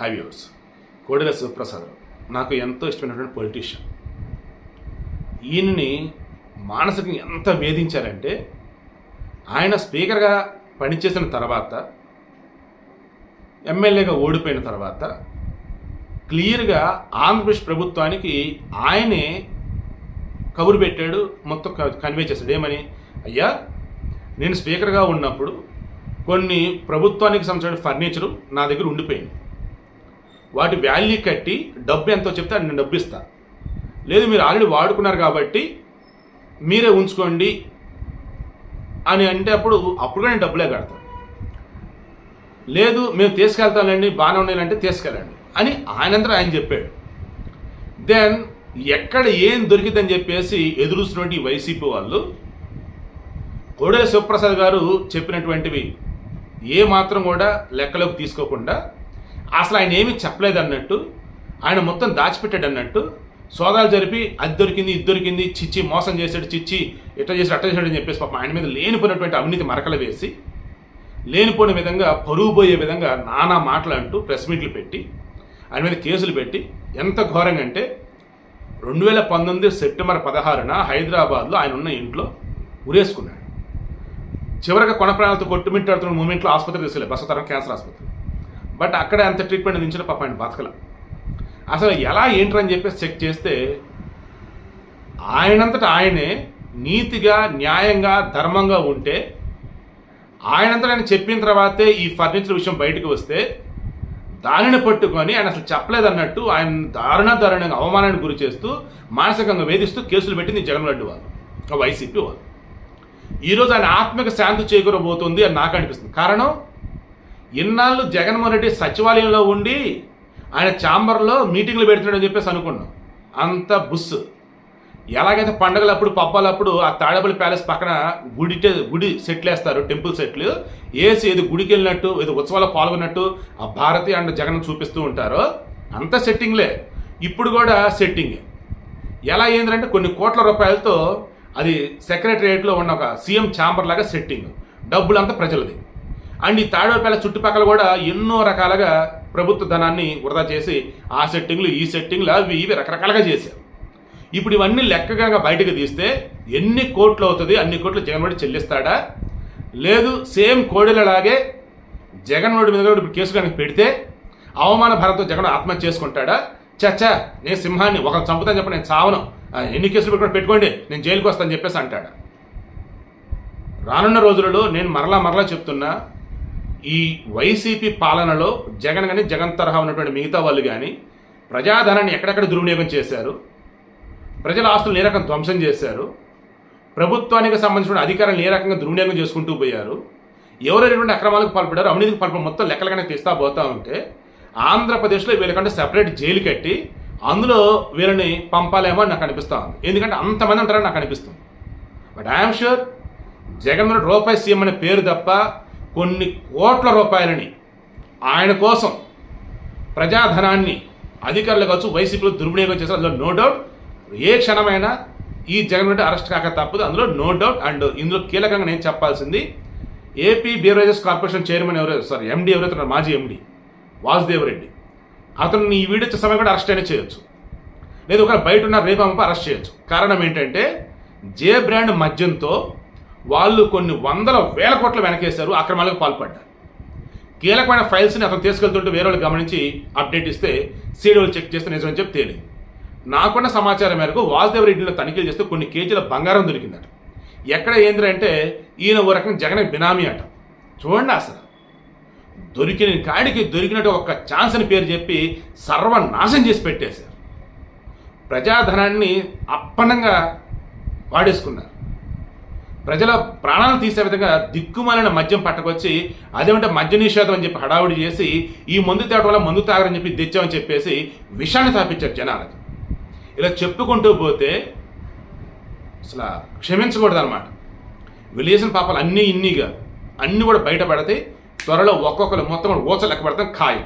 హైవ్యూర్స్ కోడెల శివప్రసాద్ నాకు ఎంతో ఇష్టమైనటువంటి పొలిటీషియన్ ఈయనని మానసికంగా ఎంత వేధించారంటే ఆయన స్పీకర్గా పనిచేసిన తర్వాత ఎమ్మెల్యేగా ఓడిపోయిన తర్వాత క్లియర్గా ఆంధ్రప్రదేశ్ ప్రభుత్వానికి ఆయనే కబురు పెట్టాడు మొత్తం కన్వే చేశాడు. ఏమని? అయ్యా నేను స్పీకర్గా ఉన్నప్పుడు కొన్ని ప్రభుత్వానికి సంబంధించిన ఫర్నిచరు నా దగ్గర ఉండిపోయింది వాటి వాల్యూ కట్టి డబ్బు ఎంతో చెప్తే నేను డబ్బు ఇస్తా. లేదు మీరు ఆల్రెడీ వాడుకున్నారు కాబట్టి మీరే ఉంచుకోండి అని అంటే అప్పుడు అప్పుడు కూడా నేను డబ్బులే కడతాను లేదు మేము తీసుకెళ్తానండి బాగానే ఉన్నాయంటే తీసుకెళ్ళండి అని ఆయనంతా ఆయన చెప్పాడు. దెన్ ఎక్కడ ఏం దొరికిందని చెప్పేసి ఎదురుస్తున్నటువంటి వైసీపీ వాళ్ళు కోడెల శివప్రసాద్ గారు చెప్పినటువంటివి ఏ మాత్రం కూడా లెక్కలోకి తీసుకోకుండా అసలు ఆయన ఏమీ చెప్పలేదు అన్నట్టు ఆయన మొత్తం దాచిపెట్టాడు అన్నట్టు సోదాలు జరిపి అది దొరికింది ఇది దొరికింది చిచ్చి మోసం చేశాడు చిచ్చి ఇట్లా చేసి అట్లా చేశాడు అని చెప్పేసి పాపం ఆయన మీద లేనిపోయినటువంటి అవినీతి మరకలు వేసి లేనిపోయిన విధంగా పరువు పోయే విధంగా నానా మాటలు అంటూ ప్రెస్ మీట్లు పెట్టి ఆయన మీద కేసులు పెట్టి ఎంత ఘోరంగా అంటే రెండు వేల పంతొమ్మిది సెప్టెంబర్ పదహారున హైదరాబాద్లో ఆయన ఉన్న ఇంట్లో ఉరేసుకున్నాడు. చివరిగా కొన ప్రాణాలతో కొట్టుమిట్టాడుతున్న మూమెంట్లో ఆసుపత్రి తీసుకెళ్ళి బసతరం క్యాన్సర్ ఆసుపత్రి. బట్ అక్కడ అంత ట్రీట్మెంట్ దించిన పాప ఆయన బతకల. అసలు ఎలా ఏంటని చెప్పేసి చెక్ చేస్తే ఆయనంతటా ఆయనే నీతిగా న్యాయంగా ధర్మంగా ఉంటే ఆయనంతటా ఆయన చెప్పిన తర్వాతే ఈ ఫర్నిచర్ విషయం బయటకు వస్తే దానిని పట్టుకొని ఆయన అసలు చెప్పలేదన్నట్టు ఆయన దారుణ దారుణంగా అవమానానికి గురి చేస్తూ మానసికంగా వేధిస్తూ కేసులు పెట్టింది జగన్ రెడ్డి వాళ్ళు ఆ వైసీపీ వాళ్ళు. ఈరోజు ఆయన ఆత్మక శాంతి చేకూరబోతుంది అని నాకు అనిపిస్తుంది. కారణం? ఇన్నాళ్ళు జగన్మోహన్ రెడ్డి సచివాలయంలో ఉండి ఆయన ఛాంబర్లో మీటింగ్లు పెడుతున్నాడని చెప్పేసి అనుకున్నాం. అంత బుస్ ఎలాగైతే పండగలప్పుడు పబ్బాలప్పుడు ఆ తాడేపల్లి ప్యాలెస్ పక్కన గుడి టే- గుడి సెట్లు వేస్తారు టెంపుల్ సెట్లు. వేసి ఏది గుడికి వెళ్ళినట్టు ఏదో ఉత్సవాల్లో పాల్గొన్నట్టు ఆ భారతి అండ్ జగన్ చూపిస్తూ ఉంటారో అంత సెట్టింగ్లే. ఇప్పుడు కూడా సెట్టింగే. ఎలా ఏంటంటే కొన్ని కోట్ల రూపాయలతో అది సెక్రటరియట్లో ఉన్న ఒక సీఎం ఛాంబర్ లాగా సెట్టింగ్. డబ్బులంతా ప్రజలది. అండ్ ఈ తాడోపేల చుట్టుపక్కల కూడా ఎన్నో రకాలుగా ప్రభుత్వ ధనాన్ని వృధా చేసి ఆ సెట్టింగ్లు ఈ సెట్టింగ్లు అవి ఇవి రకరకాలుగా చేశారు. ఇప్పుడు ఇవన్నీ లెక్కగా బయటకు తీస్తే ఎన్ని కోట్లు అవుతుంది అన్ని కోట్లు జగన్మోహన్ చెల్లిస్తాడా? లేదు సేమ్ కోడెలలాగే జగన్మోహన్ మీద కూడా ఇప్పుడు కేసు కనుక పెడితే అవమాన భారంతో జగన్ ఆత్మహత్య చేసుకుంటాడా? చచ్చా నేను సింహాన్ని ఒకరు చంపుతాను చెప్పి నేను చావను. ఎన్ని కేసులు పెట్టుకొని పెట్టుకోండి నేను జైలుకి వస్తాను చెప్పేసి అంటాడా. రానున్న రోజులలో నేను మరలా మరలా చెప్తున్నా ఈ వైసీపీ పాలనలో జగన్ కానీ జగన్ తరహా ఉన్నటువంటి మిగతా వాళ్ళు కానీ ప్రజాధనాన్ని ఎక్కడెక్కడ దుర్వినియోగం చేశారు? ప్రజల ఆస్తులు ఏ రకం ధ్వంసం చేశారు? ప్రభుత్వానికి సంబంధించిన అధికారాలను ఏ రకంగా దుర్వినియోగం చేసుకుంటూ పోయారు? ఎవరైనటువంటి అక్రమాలకు పాల్పడారు అవినీతికి పాల్పడ మొత్తం లెక్కలుగానే తీస్తా పోతా ఉంటే ఆంధ్రప్రదేశ్లో వీళ్ళకంటే సెపరేట్ జైలు కట్టి అందులో వీళ్ళని పంపాలేమో అని నాకు అనిపిస్తా ఉంది. ఎందుకంటే అంతమంది ఉంటారని నాకు అనిపిస్తుంది. బట్ ఐఎమ్ షూర్ జగన్మోహన్ రూపాయి సీఎం అనే పేరు తప్ప కొన్ని కోట్ల రూపాయలని ఆయన కోసం ప్రజాధనాన్ని అధికారులు కావచ్చు వైసీపీలో దుర్వినియోగం చేశారు. అందులో నో డౌట్ ఏ క్షణమైనా ఈ జగన్ రెడ్డి అరెస్ట్ కాక తప్పదు. అందులో నో డౌట్ అండ్ ఇందులో కీలకంగా నేను చెప్పాల్సింది ఏపీ బీవరేజెస్ కార్పొరేషన్ చైర్మన్ ఎవరైతే సారీ ఎండీ ఎవరైతే మాజీ ఎండి వాసుదేవ్ రెడ్డి. అతను ఈ వీడియో వచ్చే సమయం కూడా అరెస్ట్ అయినా చేయొచ్చు. లేదు ఒకవేళ బయట ఉన్న రేపు అమ్మ అరెస్ట్ చేయొచ్చు. కారణం ఏంటంటే జే బ్రాండ్ మద్యంతో వాళ్ళు కొన్ని వందల వేల కోట్ల వెనకేశారు అక్రమాలకు పాల్పడ్డారు. కీలకమైన ఫైల్స్ని అతను తీసుకెళ్తుంటే వేరే వాళ్ళు గమనించి అప్డేట్ ఇస్తే సీడీలు చెక్ చేస్తే నిజమని చెప్పి తేలింది. నాకున్న సమాచారం మేరకు వాసుదేవ రెడ్డిలో తనిఖీలు చేస్తే కొన్ని కేజీల బంగారం దొరికిందట. ఎక్కడ ఏంద్ర అంటే ఈయన ఓ రకం జగన్ బినామీ అట. చూడండి అసలు. దొరికిన కాడికి దొరికినట్టు ఒక ఛాన్స్ అని పేరు చెప్పి సర్వనాశం చేసి పెట్టేశారు. ప్రజాధనాన్ని అప్పనంగా వాడేసుకున్నారు. ప్రజల ప్రాణాలు తీసే విధంగా దిక్కుమాలిన మద్యం పట్టుకొచ్చి అదేమంటే మద్య నిషేధం అని చెప్పి హడావుడి చేసి ఈ మందు తేవడం వల్ల మందు తాగరని చెప్పి తెచ్చామని చెప్పేసి విషాన్ని తాపించారు జనాలకి ఇలా చెప్పుకుంటూ పోతే అసలు క్షమించకూడదు అనమాట వీళ్ళు చేసిన పాపాలు అన్నీ ఇన్నీగా. అన్నీ కూడా బయటపడితే త్వరలో ఒక్కొక్కరు మొత్తం కూడా ఊచ లెక్క పెడతాం ఖాయం.